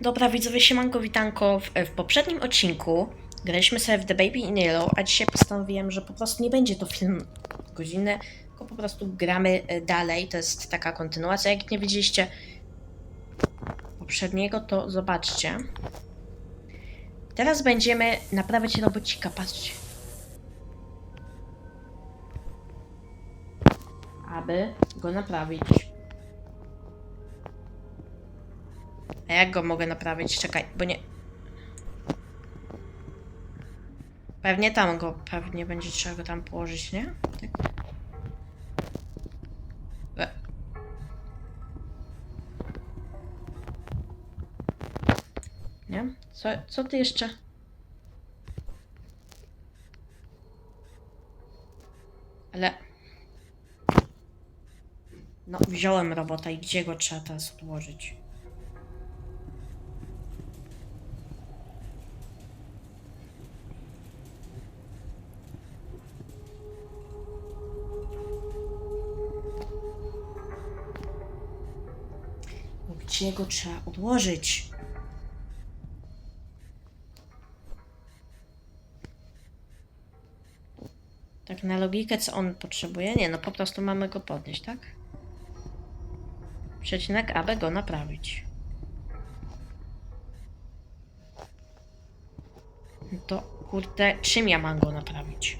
Dobra, widzowie, siemanko, witanko. W, w poprzednim odcinku graliśmy sobie w The Baby in Yellow, a dzisiaj postanowiłem, że po prostu nie będzie to film godzinny, tylko po prostu gramy e, dalej. To jest taka kontynuacja. Jak nie widzieliście poprzedniego, to zobaczcie. Teraz będziemy naprawiać robocika, patrzcie. Aby go naprawić. A jak go mogę naprawić? Czekaj, bo nie. Pewnie tam go, pewnie będzie trzeba go tam położyć, nie? Tak. E. Nie? Co, co ty jeszcze? Ale. No, wziąłem robota i gdzie go trzeba teraz odłożyć? Gdzie go trzeba odłożyć? Tak na logikę, co on potrzebuje? Nie, no po prostu mamy go podnieść, tak? Przecinek, aby go naprawić. To kurde, czym ja mam go naprawić?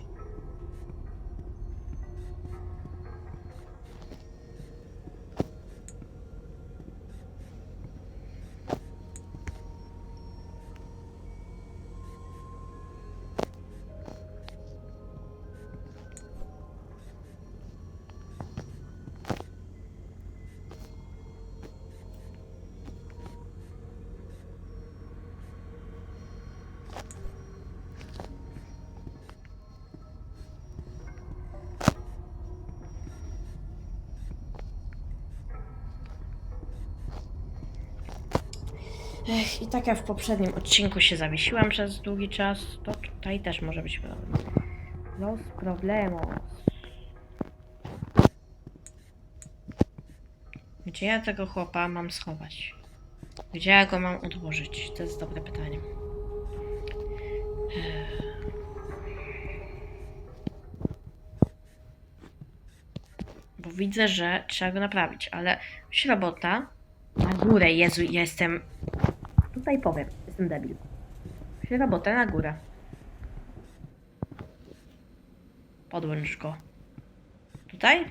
Ech, i tak jak w poprzednim odcinku się zawiesiłam przez długi czas, to tutaj też może być problem. Los problemos. Gdzie ja tego chłopa mam schować? Gdzie ja go mam odłożyć? To jest dobre pytanie. Bo widzę, że trzeba go naprawić, ale robota na górę. Jezu, jestem Tutaj powiem, jestem debil. Się robotę na górę. Podłącz go. Tutaj?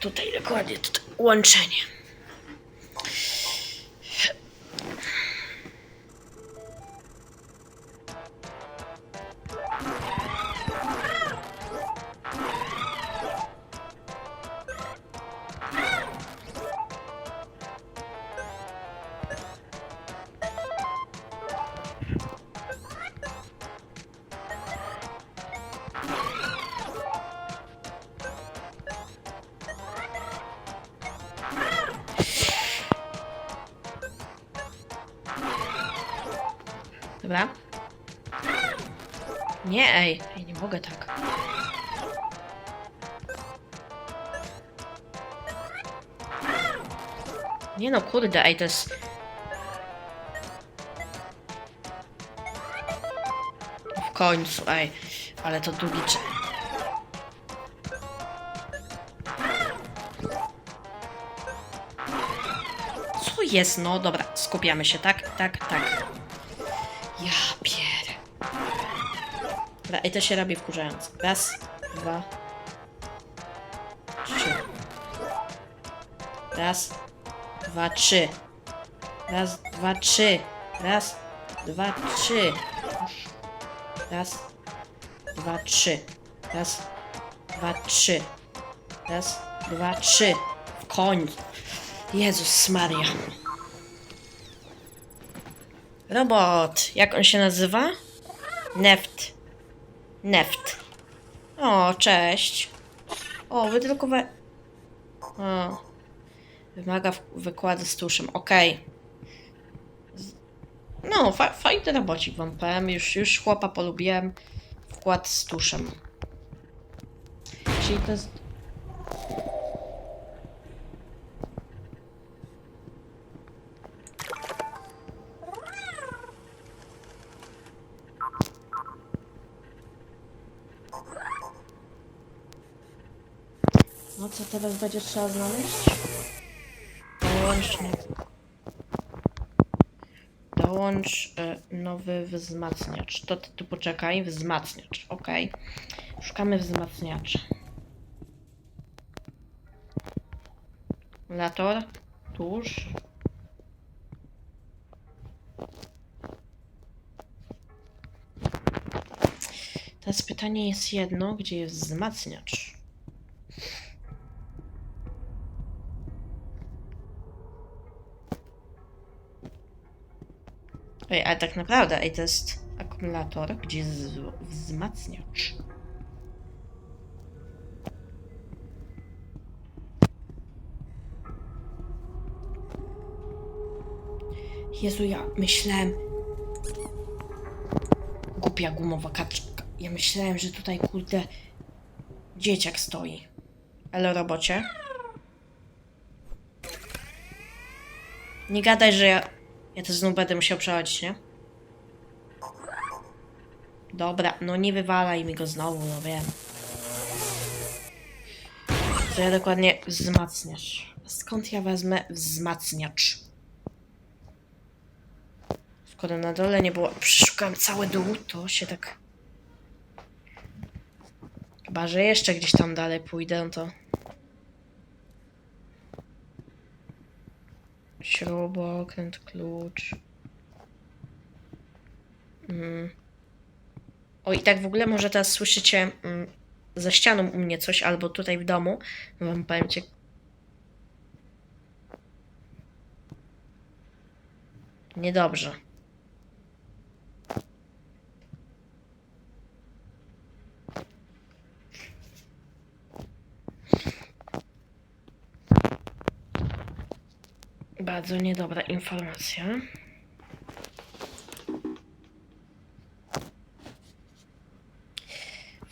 Tutaj dokładnie, tutaj łączenie. Dobra. Nie, ej, ej, nie mogę tak. Nie no, kurde, ej, to jest... W końcu, ej, ale to długi czas. Co jest? No dobra, skupiamy się, tak? Tak, tak. I to się robi wkurzająco. Raz, dwa, trzy. Raz, dwa, trzy. Raz, dwa, trzy. Raz, dwa, trzy. Raz, dwa, trzy. Raz, dwa, trzy. Raz, dwa, trzy. W. Jezus Maria. Robot. Jak on się nazywa? Neft. Neft. O, cześć. O, wydrukowe... O. Wymaga wykładu z tuszem. Okej. Z- No, fa fajny robocik wam powiem. Już, już chłopa polubiłem. Wkład z tuszem. Czyli to jest... co teraz będzie trzeba znaleźć? Dołącz. Dołącz e, nowy wzmacniacz. To ty tu poczekaj. Wzmacniacz. Ok. Szukamy wzmacniacza. Lator. Tuż. Teraz pytanie jest jedno, gdzie jest wzmacniacz? Ej, ale tak naprawdę, to jest akumulator, gdzie jest wzmacniacz. Jezu, ja myślałem... Głupia gumowa kaczka. Ja myślałem, że tutaj, kurde, dzieciak stoi. Elo, robocie. Nie gadaj, że ja... Ja to znów będę musiał przechodzić, nie? Dobra, no nie wywalaj mi go znowu, no wiem. To ja dokładnie wzmacniacz. Skąd ja wezmę wzmacniacz? Skoro na dole nie było... Przeszukałem cały dół, to się tak... Chyba, że jeszcze gdzieś tam dalej pójdę, no to... Śrubokręt, klucz. Mm. O i tak w ogóle może teraz słyszycie mm, za ścianą u mnie coś, albo tutaj w domu. Wam powiem cię. Niedobrze. Bardzo niedobra informacja.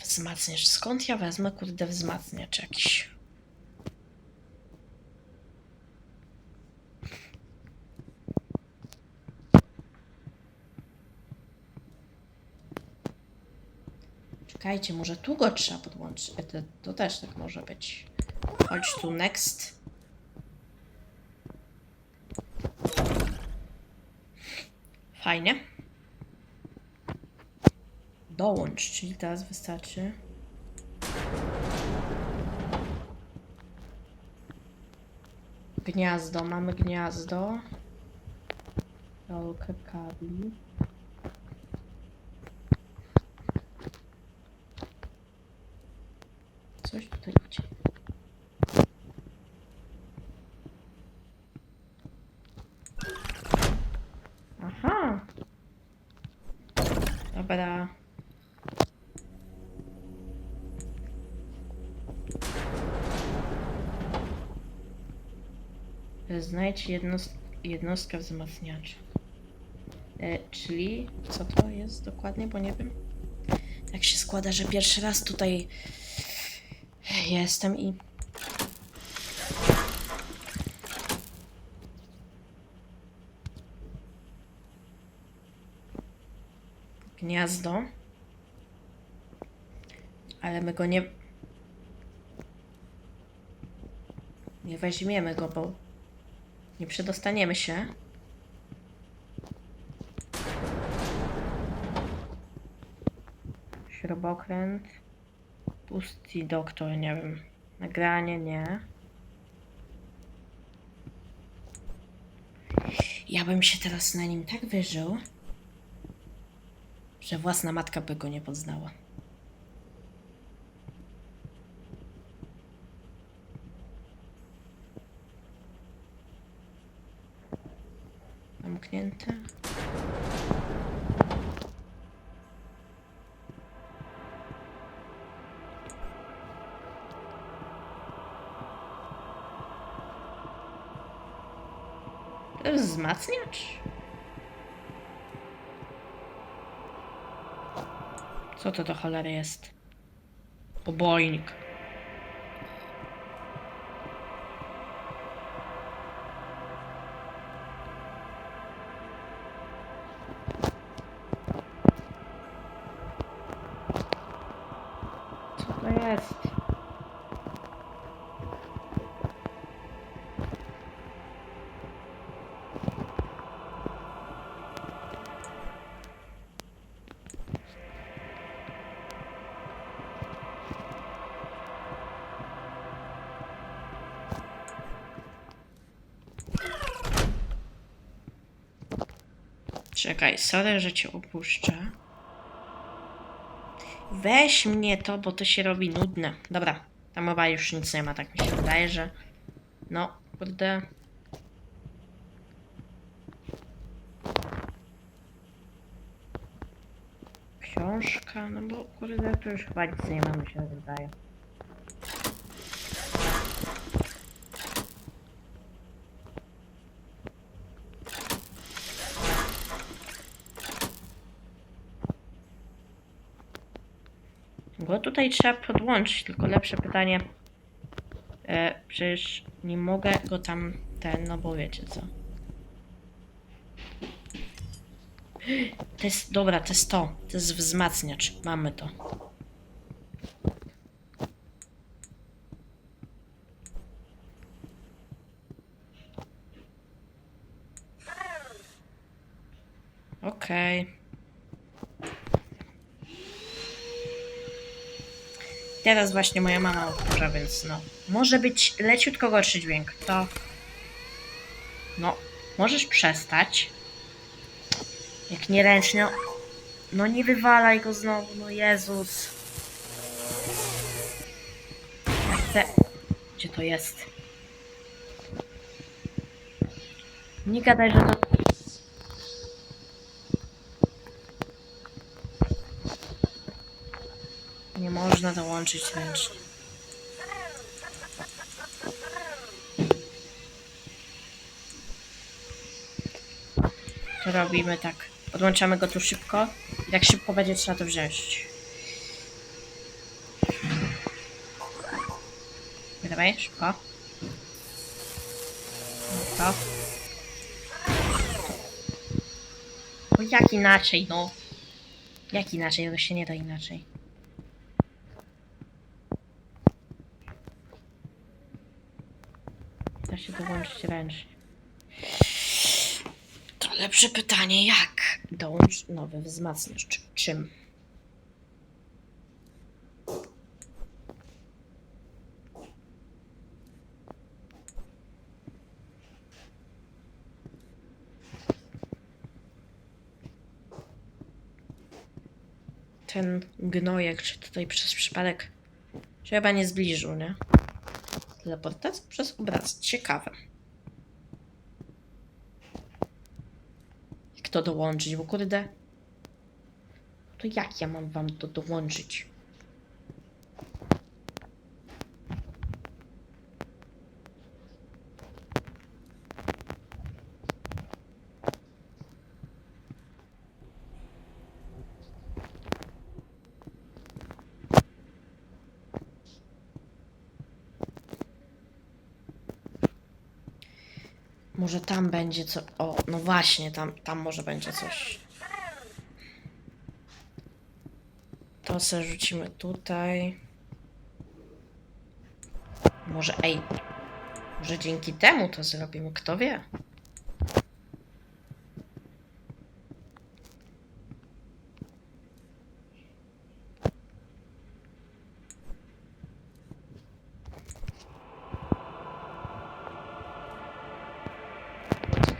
Wzmacniacz. Skąd ja wezmę, kurde, wzmacniacz jakiś? Czekajcie, może tu go trzeba podłączyć. E, To, to też tak może być. Chodź tu, next. Fajnie. Dołącz, czyli teraz wystarczy. Gniazdo, mamy gniazdo. Rolkę kabli. Znajdź jednost jednostkę wzmacniacza. E, czyli co to jest dokładnie, bo nie wiem. Tak się składa, że pierwszy raz tutaj jestem i. Gniazdo. Ale my go nie. Nie weźmiemy go, bo nie przedostaniemy się. Śrubokręt. Pusty doktor, nie wiem. Nagranie, nie. Ja bym się teraz na nim tak wyżył, że własna matka by go nie poznała. Zamknięte. To jest wzmacniacz? Co to do cholery jest? Pobojnik. Czekaj, sorry, że cię opuszczę. Weź mnie to, bo to się robi nudne. Dobra, tam chyba już nic nie ma, tak mi się wydaje, że... No, kurde... Książka, no bo kurde, to już chyba nic nie ma, mi się wydaje. Go tutaj trzeba podłączyć, tylko lepsze pytanie. E, przecież nie mogę go tam ten, no bo wiecie co. To jest, dobra, to jest to. To jest wzmacniacz. Mamy to. Okej. Teraz właśnie moja mama odkurza, więc no. Może być leciutko gorszy dźwięk. To. No, możesz przestać. Jak nieręcznie. No nie wywalaj go znowu, no Jezus. Chcę. Gdzie to jest? Nie gadaj, że to. Nie można dołączyć ręcznie. To robimy tak. Podłączamy go tu szybko. I tak szybko będzie trzeba to wziąć. Dawaj, szybko. No jak inaczej, no? Jak inaczej? To się nie da inaczej. Da się dołączyć ręcznie. To lepsze pytanie, jak dołącz nowy wzmacniacz? Czy, czym? Ten gnojek, czy tutaj przez przypadek się chyba nie zbliżył, nie? Teleportacja przez obraz. Ciekawe. Jak to dołączyć? Bo kurde. To jak ja mam wam to dołączyć? Może tam będzie co. O, no właśnie, tam, tam może będzie coś. To sobie rzucimy tutaj. Może, ej. Może dzięki temu to zrobimy, kto wie?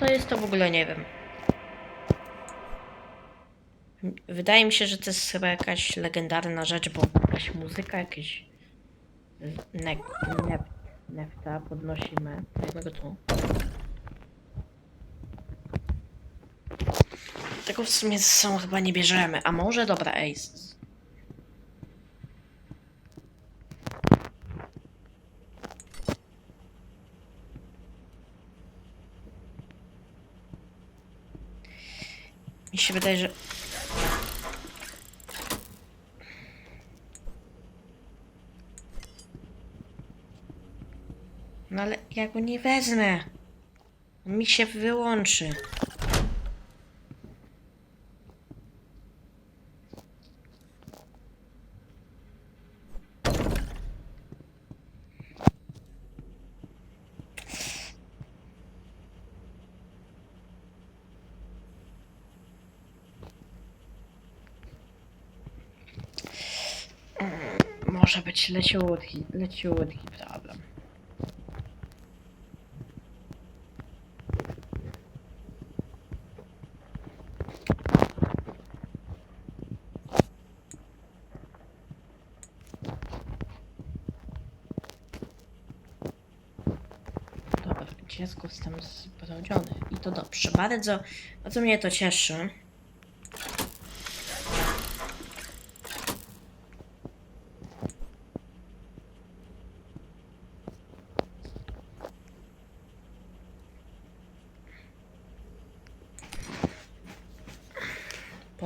To jest, to w ogóle nie wiem. Wydaje mi się, że to jest chyba jakaś legendarna rzecz, bo jakaś muzyka, jakieś ne ne nefta podnosimy. Dajmy go tu. Tego w sumie sobą chyba nie bierzemy. A może dobra, ej. z- Mi się wydaje, że No ale ja go nie wezmę. On mi się wyłączy. Leć, leć problem. Dobra, dziecko jestem zbrodziony i to dobrze. Bardzo, bardzo mnie to cieszy.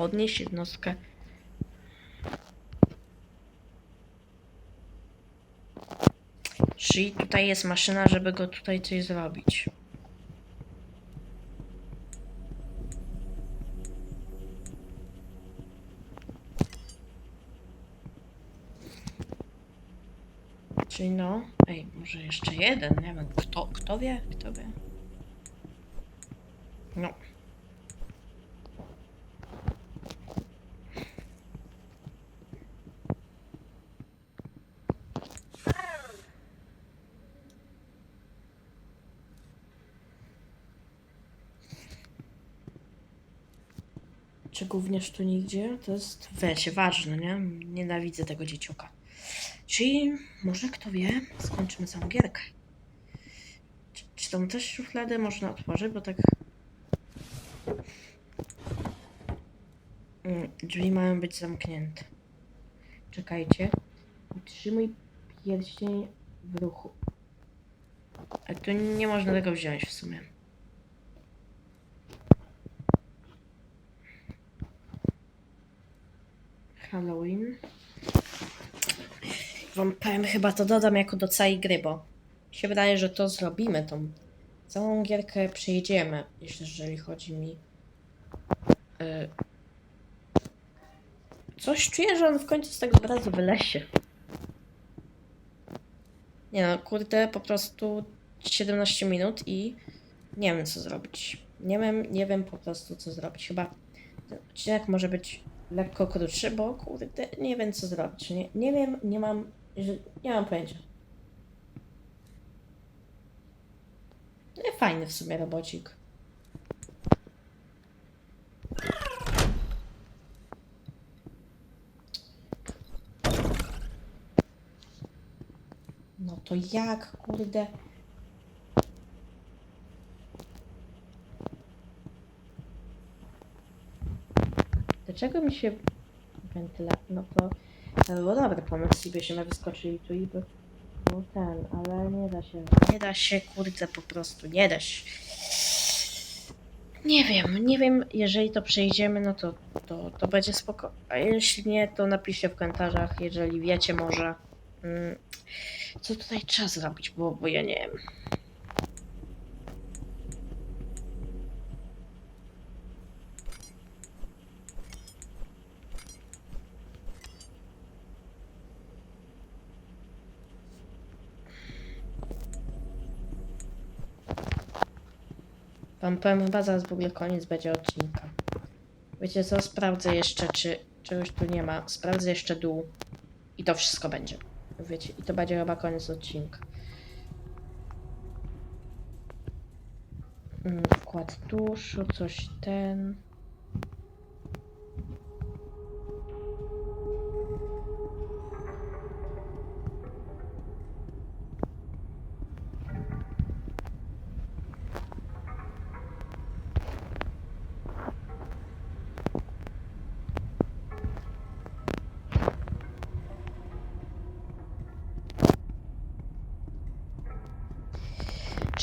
Podnieść jednostkę. Czyli tutaj jest maszyna, żeby go tutaj coś zrobić. Czyli no, ej, może jeszcze jeden, nie wiem, kto, kto wie, kto wie. No. Również tu nigdzie? To jest weź, ważne, nie? Nienawidzę tego dzieciuka. Czyli może kto wie, skończymy samą gierkę. Czy, czy tam też szufladę można otworzyć, bo tak... Mm, Drzwi mają być zamknięte. Czekajcie. Utrzymuj pierścień w ruchu. A tu nie można tego wziąć w sumie. Halloween. Wam powiem, chyba to dodam jako do całej gry, bo się wydaje, że to zrobimy, tą całą gierkę przejdziemy, jeżeli chodzi mi... y, Coś czuję, że on w końcu z tego obrazu wylesie. Nie no, kurde, po prostu 17 minut i nie wiem co zrobić. Nie wiem, nie wiem po prostu co zrobić. Chyba ten odcinek może być lekko krótszy, bo kurde, nie wiem co zrobić. Nie, nie wiem, nie mam, nie mam pojęcia. No fajny w sumie robocik. No to jak, kurde? Dlaczego mi się wentyla... No to... Był dobry pomysł byśmy wyskoczyli tu i by... No ten, ale nie da się. Nie da się, kurde, po prostu, nie da się. Nie wiem, nie wiem, jeżeli to przejdziemy, no to, to, to będzie spoko. A jeśli nie, to napiszcie w komentarzach, jeżeli wiecie może. Mm, co tutaj trzeba zrobić, bo, bo ja nie wiem. Wam powiem, chyba zaraz w ogóle koniec będzie odcinka. Wiecie co, sprawdzę jeszcze, czy czegoś tu nie ma. Sprawdzę jeszcze dół i to wszystko będzie. Wiecie, i to będzie chyba koniec odcinka. Mm, Wkład tuszu, coś ten.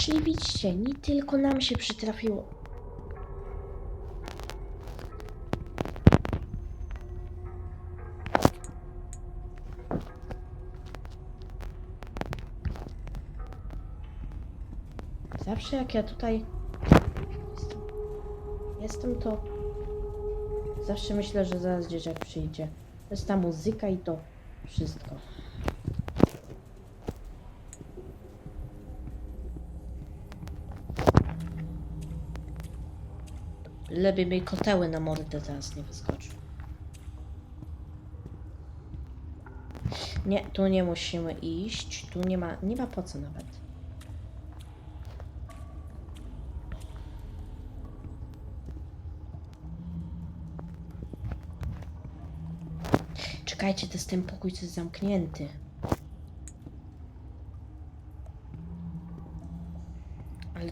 Czyli widzicie, nie tylko nam się przytrafiło. Zawsze jak ja tutaj jestem, jestem to zawsze myślę, że zaraz dzieciak przyjdzie. To jest ta muzyka i to wszystko. Lepiej by koteły na mordę teraz nie wyskoczył. Nie, tu nie musimy iść. Tu nie ma, nie ma po co nawet. Czekajcie, to jest ten pokój, co jest zamknięty.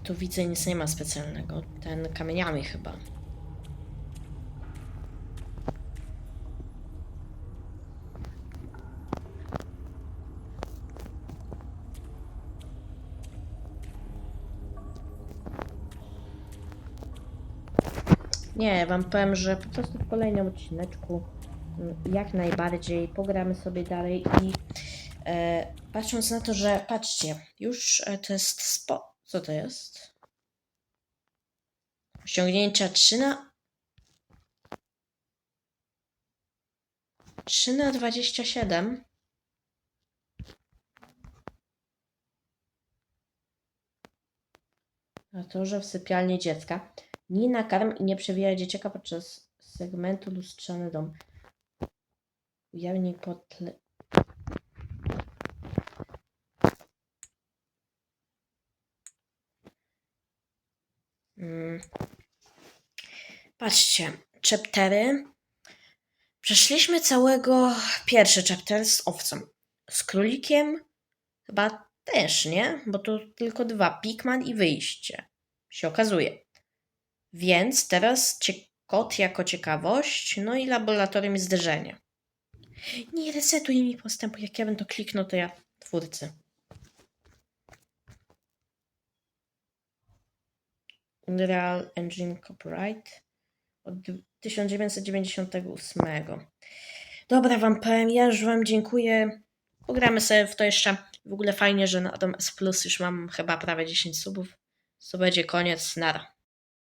tu widzę nic nie ma specjalnego. Ten kamieniami chyba. Nie, wam powiem, że po prostu w kolejnym odcineczku mm, jak najbardziej pogramy sobie dalej i e, patrząc na to, że patrzcie, już e, to jest spo... Co to jest? Osiągnięcia 3 na... 3 na 27. A to, że w sypialni dziecka. Nie nakarm i nie przewijaj dzieciaka podczas segmentu lustrzany dom. Ujawnij potle... Mm. Patrzcie, chaptery. Przeszliśmy całego pierwszy chapter z owcą. Z królikiem chyba też, nie? Bo to tylko dwa. Pikman i wyjście. Się okazuje. Więc teraz cie- kot jako ciekawość, no i laboratorium i zderzenie. Nie resetuj mi postępu. Jak ja to kliknął, to ja twórcy. Unreal Engine Copyright od 1998. Dobra, wam powiem, ja już wam dziękuję. Pogramy sobie w to jeszcze. W ogóle fajnie, że na Adam S Plus już mam chyba prawie 10 subów. To będzie koniec, nara.